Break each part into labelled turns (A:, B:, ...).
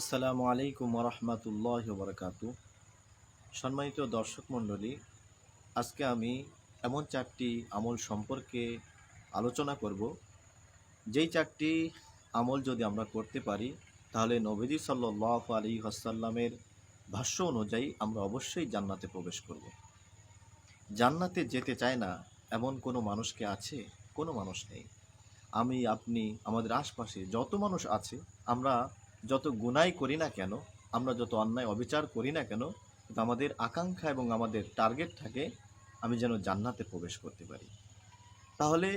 A: আসসালামু আলাইকুম রহমতুল্লাহ বরকাত সম্মানিত দর্শক মণ্ডলী, আজকে আমি এমন চারটি আমল সম্পর্কে আলোচনা করব। যেই চারটি আমল যদি আমরা করতে পারি, তাহলে নবীজি সাল্লাহ আলী হাসাল্লামের ভাষ্য অনুযায়ী আমরা অবশ্যই জান্নাতে প্রবেশ করব। জান্নাতে যেতে চায় না এমন কোনো মানুষকে আছে? কোনো মানুষ নেই। আমি, আপনি, আমাদের আশপাশে যত মানুষ আছে, আমরা যত গুনাই করি না কেন, আমরা যত অন্যায়, অবিচার করি না কেন আমাদের আকাঙ্ক্ষা এবং আমাদের টার্গেট থাকে আমি যেন জান্নাতে প্রবেশ করতে পারি। তাহলে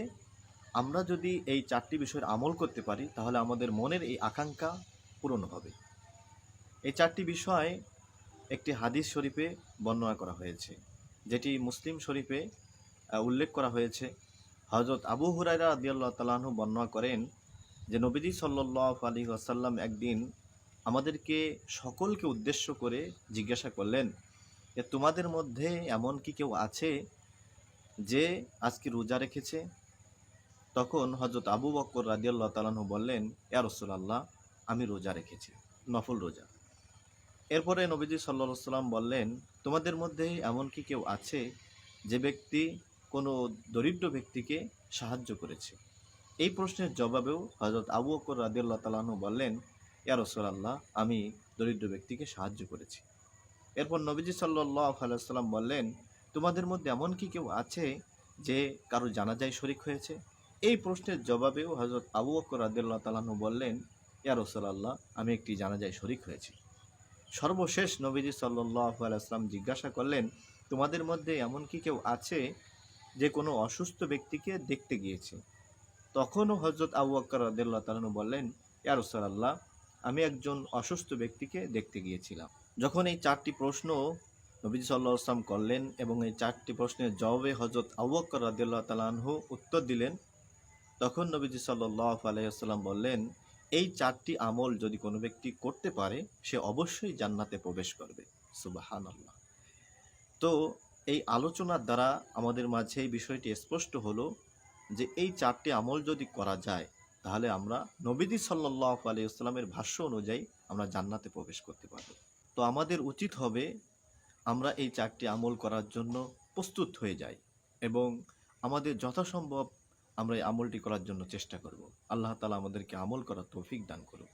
A: আমরা যদি এই চারটি বিষয়ের আমল করতে পারি, তাহলে আমাদের মনের এই আকাঙ্ক্ষা পূরণ হবে। এই চারটি বিষয় একটি হাদিস শরীফে বর্ণনা করা হয়েছে, যেটি মুসলিম শরীফে উল্লেখ করা হয়েছে। হজরত আবু হুরাইরা আদিয়াল্লাহ তালাহু বর্ণনা করেন যে নবীজি সাল্লাহ আলী আসাল্লাম একদিন আমাদেরকে সকলকে উদ্দেশ্য করে জিজ্ঞাসা করলেন যে তোমাদের মধ্যে এমন কি কেউ আছে যে আজকে রোজা রেখেছে? তখন হজরত আবু বক্কর রাদিয়াল্লাহ তালাহু বললেন, ইয়া আমি রোজা রেখেছি, নফল রোজা। এরপরে নবীজি সাল্লা সাল্লাম বললেন, তোমাদের মধ্যে এমন কি কেউ আছে যে ব্যক্তি কোনো দরিদ্র ব্যক্তিকে সাহায্য করেছে? এই প্রশ্নের জবাবেও হজরত আবু বকর রাদিয়াল্লাহ তালাহু বললেন, ইয়া রসুলাল্লাহ, আমি দরিদ্র ব্যক্তিকে সাহায্য করেছি। এরপর নবীজি সাল্লাহ আলাইসাল্লাম বললেন, তোমাদের মধ্যে এমন কি কেউ আছে যে কারও জানাজায় শরিক হয়েছে? এই প্রশ্নের জবাবেও হজরত আবু বকর রাদিয়াল্লাহ তালাহু বললেন, ইয়া রসুলাল্লাহ, আমি একটি জানাজায় শরিক হয়েছি। সর্বশেষ নবীজি সাল্লাহ আলাইসলাম জিজ্ঞাসা করলেন, তোমাদের মধ্যে এমন কি কেউ আছে যে কোনো অসুস্থ ব্যক্তিকে দেখতে গিয়েছে? তখনও হজরত আবু আক্কর রাদিল্লাহ তালানু বললেন ইয়ারসাল আল্লাহ আমি একজন অসুস্থ ব্যক্তিকে দেখতে গিয়েছিলাম। যখন এই চারটি প্রশ্ন নবীজি সাল্লাহ আসলাম করলেন এবং এই চারটি প্রশ্নের জবাবে হজরত আবু আক্কর রাদিল্লাহ তালানহু উত্তর দিলেন, তখন নবীজি সাল্লাহ আলাইসাল্লাম বললেন, এই চারটি আমল যদি কোনো ব্যক্তি করতে পারে, সে অবশ্যই জান্নাতে প্রবেশ করবে। সুবাহান আল্লাহ তো এই আলোচনার দ্বারা আমাদের মাঝে এই বিষয়টি স্পষ্ট হলো যে এই চারটি আমল যদি করা যায়, তাহলে আমরা নবীদি সাল্লাহ আলিয়াস্লামের ভাষ্য অনুযায়ী আমরা জান্নাতে প্রবেশ করতে পারব। তো আমাদের উচিত হবে আমরা এই চারটি আমল করার জন্য প্রস্তুত হয়ে যাই এবং আমাদের যথাসম্ভব আমরা এই আমলটি করার জন্য চেষ্টা করব। আল্লাহ তালা আমাদেরকে আমল করার তৌফিক দান করুক।